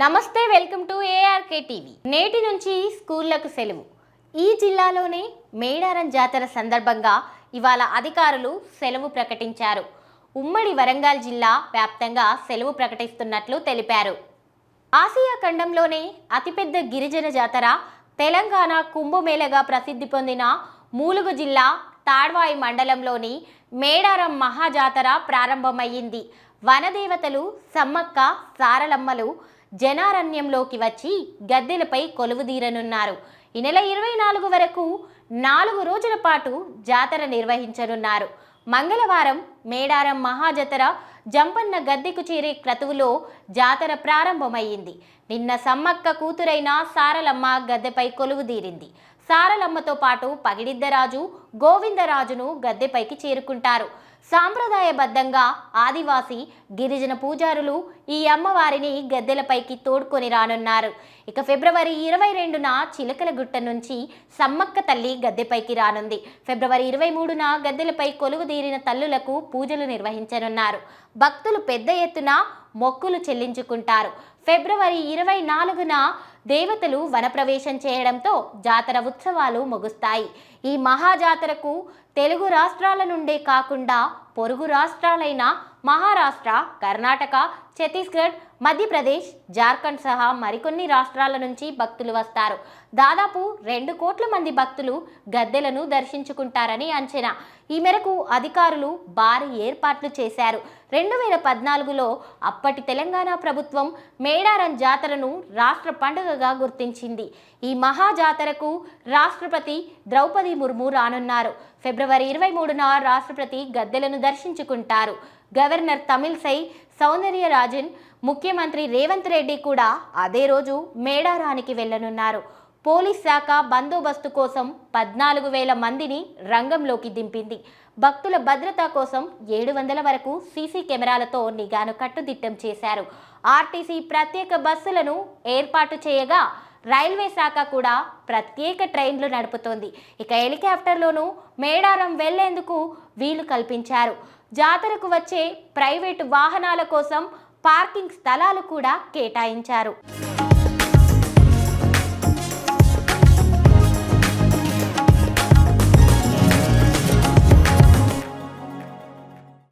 నమస్తే welcome to ARK TV. నేటి నుంచి స్కూళ్ళకు సెలవు. ఈ జిల్లాలోనే మేడారం జాతర సందర్భంగా ఇవాళ అధికారులు సెలవు ప్రకటించారు. ఉమ్మడి వరంగల్ జిల్లా వ్యాప్తంగా సెలవు ప్రకటిస్తున్నట్లు తెలిపారు. ఆసియా ఖండంలోనే అతిపెద్ద గిరిజన జాతర తెలంగాణ కుంభమేళగా ప్రసిద్ధి పొందిన మూలుగు జిల్లా తాడ్వాయి మండలంలోని మేడారం మహాజాతర ప్రారంభమయ్యింది. వనదేవతలు సమ్మక్క సారలమ్మలు జనారణ్యంలోకి వచ్చి గద్దెలపై కొలువుదీరనున్నారు. ఈ నెల ఇరవై నాలుగు వరకు నాలుగు రోజుల పాటు జాతర నిర్వహించనున్నారు. మంగళవారం మేడారం మహాజాతర జంపన్న గద్దెకు చేరే క్రతువులో జాతర ప్రారంభమైంది. నిన్న సమ్మక్క కూతురైన సారలమ్మ గద్దెపై కొలువుదీరింది. సారలమ్మతో పాటు పగిడిద్దరాజు గోవిందరాజును గద్దెపైకి చేరుకుంటారు. సాంప్రదాయబద్ధంగా ఆదివాసి గిరిజన పూజారులు ఈ అమ్మవారిని గద్దెలపైకి తోడుకొని రానున్నారు. ఇక ఫిబ్రవరి ఇరవై రెండున చిలకలగుట్ట నుంచి సమ్మక్క తల్లి గద్దెపైకి రానుంది. ఫిబ్రవరి ఇరవై మూడున గద్దెలపై కొలువుదీరిన తల్లులకు పూజలు నిర్వహించనున్నారు. భక్తులు పెద్ద ఎత్తున మొక్కులు చెల్లించుకుంటారు. ఫిబ్రవరి ఇరవై నాలుగున దేవతలు వనప్రవేశం చేయడంతో జాతర ఉత్సవాలు ముగుస్తాయి. ఈ మహాజాతరకు తెలుగు రాష్ట్రాల నుండే కాకుండా పొరుగు రాష్ట్రాలైన మహారాష్ట్ర కర్ణాటక ఛత్తీస్గఢ్ మధ్యప్రదేశ్ జార్ఖండ్ సహా మరికొన్ని రాష్ట్రాల నుంచి భక్తులు వస్తారు. దాదాపు రెండు కోట్ల మంది భక్తులు గద్దెలను దర్శించుకుంటారని అంచనా. ఈ మేరకు అధికారులు భారీ ఏర్పాట్లు చేశారు. రెండు వేల పద్నాలుగులో అప్పటి తెలంగాణ ప్రభుత్వం మేడారం జాతరను రాష్ట్ర పండుగగా గుర్తించింది. ఈ మహాజాతరకు రాష్ట్రపతి ద్రౌపది ముర్ము రానున్నారు. ఫిబ్రవరి ఇరవై మూడున రాష్ట్రపతి గద్దెలను దర్శించుకుంటారు. గవర్నర్ తమిళసై సౌందర్యరాజన్ ముఖ్యమంత్రి రేవంత్ రెడ్డి కూడా అదే రోజు మేడారానికి వెళ్ళనున్నారు పోలీస్ శాఖ బందోబస్తు కోసం పద్నాలుగు వేల మందిని రంగంలోకి దింపింది. భక్తుల భద్రత కోసం ఏడు వందల వరకు సీసీ కెమెరాలతో నిఘాను కట్టుదిట్టం చేశారు. ఆర్టీసీ ప్రత్యేక బస్సులను ఏర్పాటు చేయగా రైల్వే శాఖ కూడా ప్రత్యేక ట్రైన్లు నడుపుతోంది. ఇక హెలికాప్టర్లోనూ మేడారం వెళ్ళేందుకు వీలు కల్పించారు. జాతరకు వచ్చే ప్రైవేటు వాహనాల కోసం పార్కింగ్ స్థలాలు కూడా కేటాయించారు.